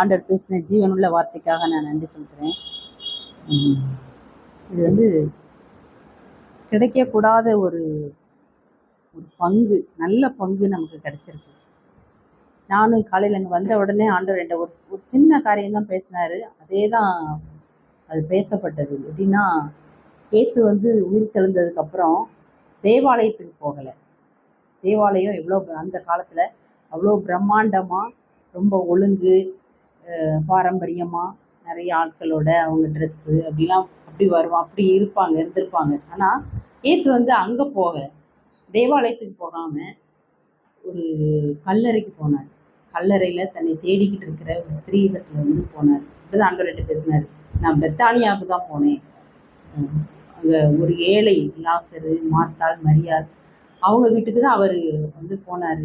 ஆண்டவர் பேசின ஜீவனுள்ள வார்த்தைக்காக நான் நன்றி சொல்கிறேன் இது வந்து கிடைக்கக்கூடாத ஒரு ஒரு பங்கு நல்ல பங்கு நமக்கு கிடைச்சிருக்கு. நானும் காலையில் இங்கே வந்த உடனே ஆண்டவர் என்கிட்ட ஒரு ஒரு சின்ன காரியம் தான் பேசினார். அதே தான் அது பேசப்பட்டது. எப்படின்னா இயேசு வந்து உயிர் தெழுந்ததுக்கப்புறம் தேவாலயத்துக்கு போகலை. தேவாலயம் எவ்வளோ அந்த காலத்தில் அவ்வளோ பிரம்மாண்டமாக ரொம்ப ஒழுங்கு பாரம்பரியமாக நிறைய ஆட்களோட அவங்க ட்ரெஸ்ஸு அப்படிலாம் அப்படி வருவோம் அப்படி இருப்பாங்க இருந்திருப்பாங்க. ஆனால் இயேசு வந்து அங்கே போகலை தேவாலயத்துக்கு போகாமல் ஒரு கல்லறைக்கு போனார். கல்லறையில் தன்னை தேடிக்கிட்டு இருக்கிற ஒரு ஸ்திரீடத்தில் வந்து போனார். இப்படிதான் ஆண்டவர்கிட்ட பேசினார். நான் பெத்தானியாவுக்கு தான் போனேன். அங்கே ஒரு ஏழை லாசரு மாத்தாள் மரியாள் அவங்க வீட்டுக்கு தான் அவர் வந்து போனார்.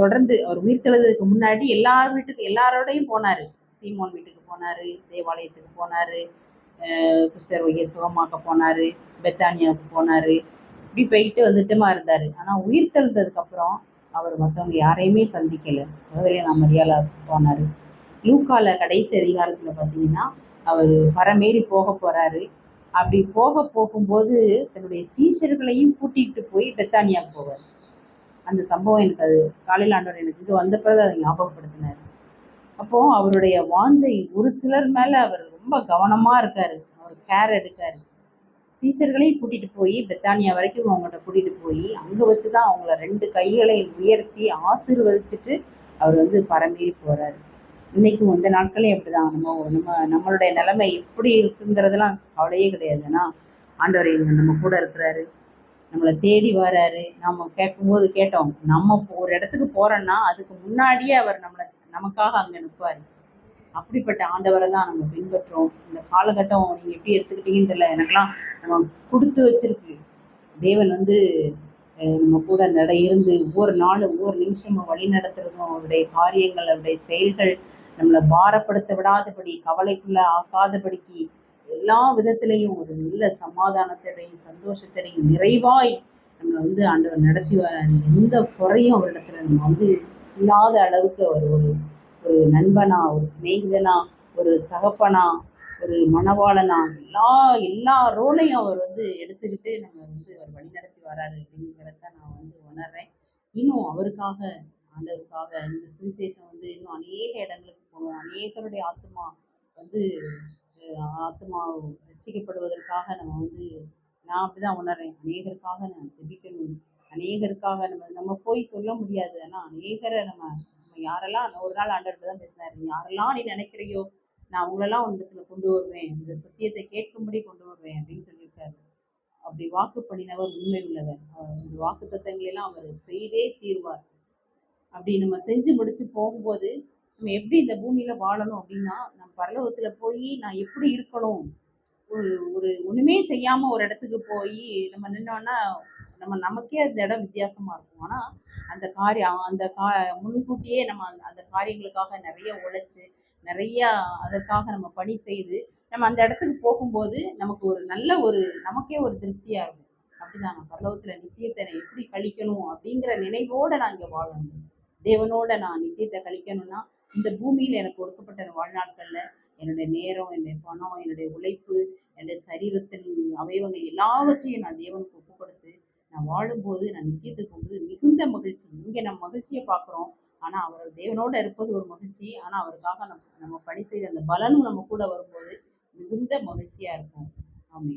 தொடர்ந்து அவர் உயிர்த்தெழுதுக்கு முன்னாடி எல்லார் வீட்டுக்கு எல்லாரோடையும் போனார். சீமோன் வீட்டுக்கு போனார் தேவாலயத்துக்கு போனார் கிறிஸ்டர் வகையை சுகமாக்க போனார் பெத்தானியாவுக்கு போனார். இப்படி போயிட்டு வந்துட்டுமா இருந்தார். ஆனால் உயிர் தெழுந்ததுக்கப்புறம் அவர் மற்றவங்க யாரையுமே சந்திக்கலை. முதலே நான் மரியாதைக்கு போனார். லூக்கால கடைசி அதிகாரத்தில் பார்த்தீங்கன்னா அவர் பரமேறி போக போகிறாரு அப்படி போக போகும்போது தன்னுடைய சீஷர்களையும் கூட்டிகிட்டு போய் பெத்தானியாவுக்கு போவார். அந்த சம்பவம் எனக்கு அது காலையில் ஆண்டவர் எனக்கு இது வந்த பிறகு அதை ஞாபகப்படுத்தினார். அப்போது அவருடைய வாஞ்சை ஒரு சிலர் மேலே அவர் ரொம்ப கவனமாக இருக்கார். அவர் கேர் எடுக்கார். சீசர்களையும் கூட்டிகிட்டு போய் பெத்தானியா வரைக்கும் அவங்கள்ட்ட கூட்டிகிட்டு போய் அங்கே வச்சு தான் அவங்கள ரெண்டு கைகளை உயர்த்தி ஆசீர்வதிச்சுட்டு அவர் வந்து பரமீறி போகிறாரு இன்றைக்கும் இந்த நாட்களே அப்படி தான் நம்ம நம்ம நம்மளுடைய நிலைமை எப்படி இருக்குங்கிறதெல்லாம் கவலையே கிடையாது. ஏன்னா ஆண்டவர் இங்கே நம்ம கூட இருக்கிறாரு. நம்மளை தேடி வராரு. நம்ம கேட்கும்போது கேட்டோம் நம்ம ஒரு இடத்துக்கு போகிறோன்னா அதுக்கு முன்னாடியே அவர் நம்மளை நமக்காக அங்கே நிற்பார். அப்படிப்பட்ட ஆண்டவரை தான் நம்ம பின்பற்றோம். இந்த காலகட்டம் நீங்கள் எப்படி எடுத்துக்கிட்டீங்கன்னு தெரியல. எனக்கெல்லாம் நம்ம கொடுத்து வச்சிருக்கு. தேவன் வந்து நம்ம கூட நட இருந்து ஒவ்வொரு நாளும் ஒவ்வொரு நிமிஷமும் வழி நடத்துறதும் அவருடைய காரியங்கள் அவருடைய செயல்கள் நம்மளை பாரப்படுத்த விடாதபடி கவலைக்குள்ள ஆக்காதபடிக்கு எல்லா விதத்திலையும் ஒரு நல்ல சமாதானத்தோடையும் சந்தோஷத்தோடையும் நிறைவாய் நம்மளை வந்து ஆண்டவர் நடத்தி வர எந்த குறையும் அவரிடத்துல நம்ம வந்து இல்லாத அளவுக்கு அவர் ஒரு ஒரு நண்பனா ஒரு சிநேகிதனா ஒரு தகப்பனா ஒரு மணவாளனா எல்லா எல்லா ரோலையும் அவர் வந்து எடுத்துக்கிட்டு நம்ம வந்து அவர் வழிநடத்தி வராரு அப்படிங்கிறத நான் வந்து உணர்றேன். இன்னும் அவருக்காக ஆண்டவருக்காக இந்த சுவிசேஷம் வந்து இன்னும் அநேக இடங்களுக்கு போகணும். அநேகருடைய ஆத்மா வந்து ஆத்மா ரசிக்கப்படுவதற்காக நம்ம வந்து நான் அப்படிதான் உணர்றேன். அநேகருக்காக நான் ஜெபிக்கணும். அநேகருக்காக நம்ம நம்ம போய் சொல்ல முடியாது. ஆனால் அநேகரை நம்ம நம்ம யாரெல்லாம் ஒரு நாள் ஆண்டர்கிட்ட தான் பேசினார். யாரெல்லாம் நீ நினைக்கிறையோ நான் அவங்களெல்லாம் உன்னிடத்துல கொண்டு வருவேன். இந்த சத்தியத்தை கேட்கும்படி கொண்டு வருவேன் அப்படின்னு சொல்லியிருக்காரு. அப்படி வாக்கு பண்ணினவர் உண்மை உள்ளவர். இந்த வாக்கு தத்தங்களெல்லாம் அவர் செய்தே தீர்வார். அப்படி நம்ம செஞ்சு முடிச்சு போகும்போது நம்ம எப்படி இந்த பூமியில வாழணும் அப்படின்னா நம்ம பரலோகத்துல போய் நான் எப்படி இருக்கணும்? ஒரு ஒரு ஒண்ணுமே செய்யாம ஒரு இடத்துக்கு போய் நம்ம நின்னோன்னா நம்ம நமக்கே அந்த இடம் வித்தியாசமா இருக்கும். ஆனா அந்த காரியம் அந்த கா முன்கூட்டியே நம்ம அந்த காரியங்களுக்காக நிறைய உழைச்சு நிறைய அதற்காக நம்ம பணி செய்து நம்ம அந்த இடத்துக்கு போகும்போது நமக்கு ஒரு நல்ல ஒரு நமக்கே ஒரு திருப்தியா இருக்கும். அப்படிதான் பரலோகத்துல நித்தியத்தை எப்படி கழிக்கணும் அப்படிங்கிற நினைவோட நான் இங்க வாழணும். தேவனோட நான் நித்தியத்தை கழிக்கணும்னா இந்த பூமியில் எனக்கு கொடுக்கப்பட்ட வாழ்நாட்களில் என்னுடைய நேரம் என்னுடைய பணம் என்னுடைய உழைப்பு என்னுடைய சரீரத்தின் அவயவங்கள் எல்லாவற்றையும் நான் தேவனுக்கு ஒப்பு கொடுத்து நான் வாழும்போது நான் நித்தியத்துக்கு போகும்போது மிகுந்த மகிழ்ச்சி. இங்கே நம்ம மகிழ்ச்சியை பார்க்குறோம். ஆனால் அவர் தேவனோட இருப்பது ஒரு மகிழ்ச்சி. ஆனால் அவருக்காக நம்ம நம்ம பணி செய்த அந்த பலனும் நம்ம கூட வரும்போது மிகுந்த மகிழ்ச்சியாக இருக்கும். ஆமே